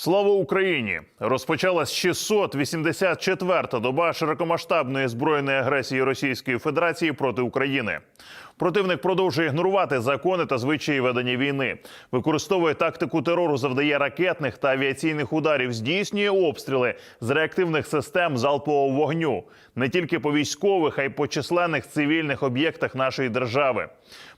Слава Україні! Розпочалась 684-та доба широкомасштабної збройної агресії Російської Федерації проти України. Противник продовжує ігнорувати закони та звичаї ведення війни, використовує тактику терору, завдає ракетних та авіаційних ударів, здійснює обстріли з реактивних систем залпового вогню не тільки по військових, а й по численних цивільних об'єктах нашої держави.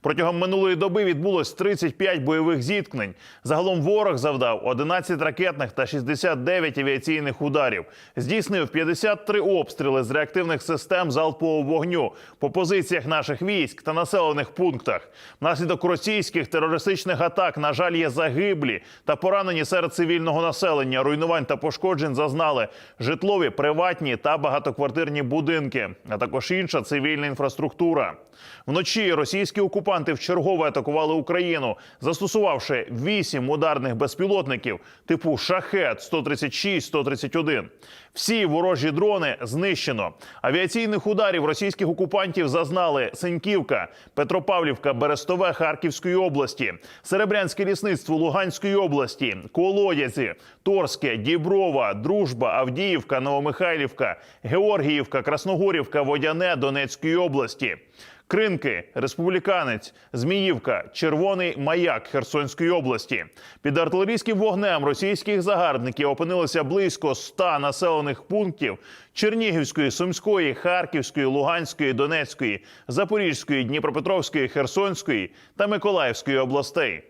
Протягом минулої доби відбулось 35 бойових зіткнень. Загалом ворог завдав 11 ракетних та 69 авіаційних ударів. Здійснив 53 обстріли з реактивних систем залпового вогню по позиціях наших військ та населених пунктах. Внаслідок російських терористичних атак, на жаль, є загиблі та поранені серед цивільного населення. Руйнувань та пошкоджень зазнали житлові, приватні та багатоквартирні будинки, а також інша цивільна інфраструктура. Вночі російські окупанти вчергове атакували Україну, застосувавши вісім ударних безпілотників типу Шахет 136-131. Всі ворожі дрони знищено. Авіаційних ударів російських окупантів зазнали Синьківка, Петропавлівка, Берестове Харківської області, Серебрянське лісництво Луганської області, Колодязі, Торське, Діброва, Дружба, Авдіївка, Новомихайлівка, Георгіївка, Красногорівка, Водяне Донецької області. Кринки, Республіканець, Зміївка, Червоний Маяк Херсонської області. Під артилерійським вогнем російських загарбників опинилося близько 100 населених пунктів Чернігівської, Сумської, Харківської, Луганської, Донецької, Запорізької, Дніпропетровської, Херсонської та Миколаївської областей.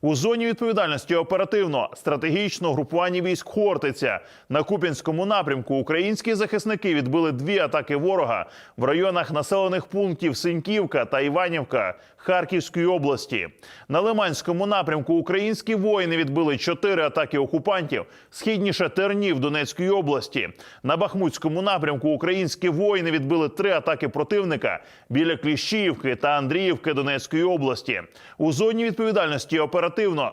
У зоні відповідальності оперативно стратегічно групування військ Хортиця на Куп'янському напрямку. Українські захисники відбили дві атаки ворога в районах населених пунктів Синьківка та Іванівка Харківської області. На Лиманському напрямку українські воїни відбили чотири атаки окупантів східніше Тернів Донецької області. На Бахмутському напрямку українські воїни відбили три атаки противника біля Кліщіївки та Андріївки Донецької області. У зоні відповідальності оперативно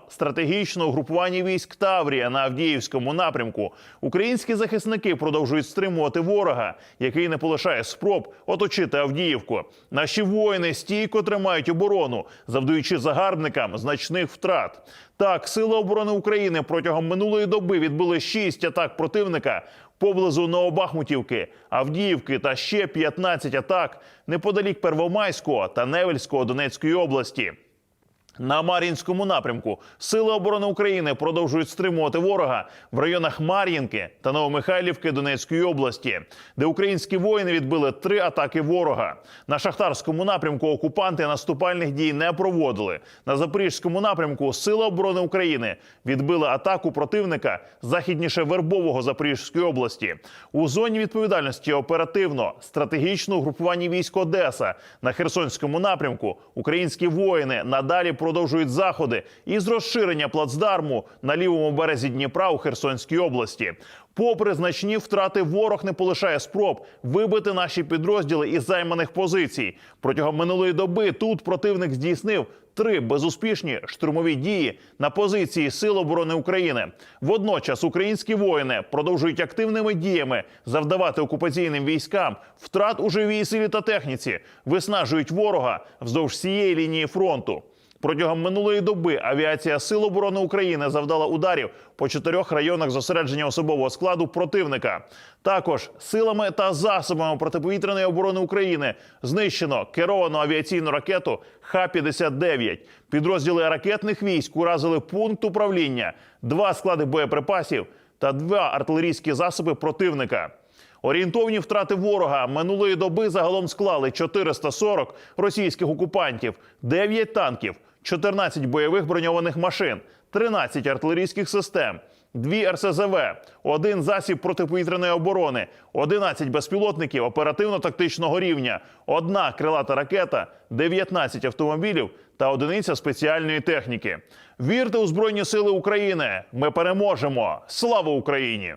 стратегічно угрупування військ Таврія на Авдіївському напрямку. Українські захисники продовжують стримувати ворога, який не полишає спроб оточити Авдіївку. Наші воїни стійко тримають оборону, завдаючи загарбникам значних втрат. Так, сили оборони України протягом минулої доби відбили шість атак противника поблизу Новобахмутівки, Авдіївки та ще 15 атак неподалік Первомайського та Невельського Донецької області. На Мар'їнському напрямку Сили оборони України продовжують стримувати ворога в районах Мар'їнки та Новомихайлівки Донецької області, де українські воїни відбили три атаки ворога. На шахтарському напрямку окупанти наступальних дій не проводили. На запорізькому напрямку Сили оборони України відбили атаку противника західніше Вербового Запорізької області. У зоні відповідальності оперативно стратегічно угрупування військ Одеса на Херсонському напрямку. Українські воїни надалі продовжують заходи із розширення плацдарму на лівому березі Дніпра у Херсонській області. Попри значні втрати, ворог не полишає спроб вибити наші підрозділи із займаних позицій. Протягом минулої доби тут противник здійснив три безуспішні штурмові дії на позиції Сил оборони України. Водночас українські воїни продовжують активними діями завдавати окупаційним військам втрат у живій силі та техніці, виснажують ворога вздовж всієї лінії фронту. Протягом минулої доби авіація Сил оборони України завдала ударів по чотирьох районах зосередження особового складу противника. Також силами та засобами протиповітряної оборони України знищено керовану авіаційну ракету Х-59. Підрозділи ракетних військ уразили пункт управління, два склади боєприпасів та два артилерійські засоби противника. Орієнтовні втрати ворога минулої доби загалом склали 440 російських окупантів, 9 танків, 14 бойових броньованих машин, 13 артилерійських систем, 2 РСЗВ, один засіб протиповітряної оборони, 11 безпілотників оперативно-тактичного рівня, одна крилата ракета, 19 автомобілів та одиниця спеціальної техніки. Вірте у Збройні Сили України! Ми переможемо! Слава Україні!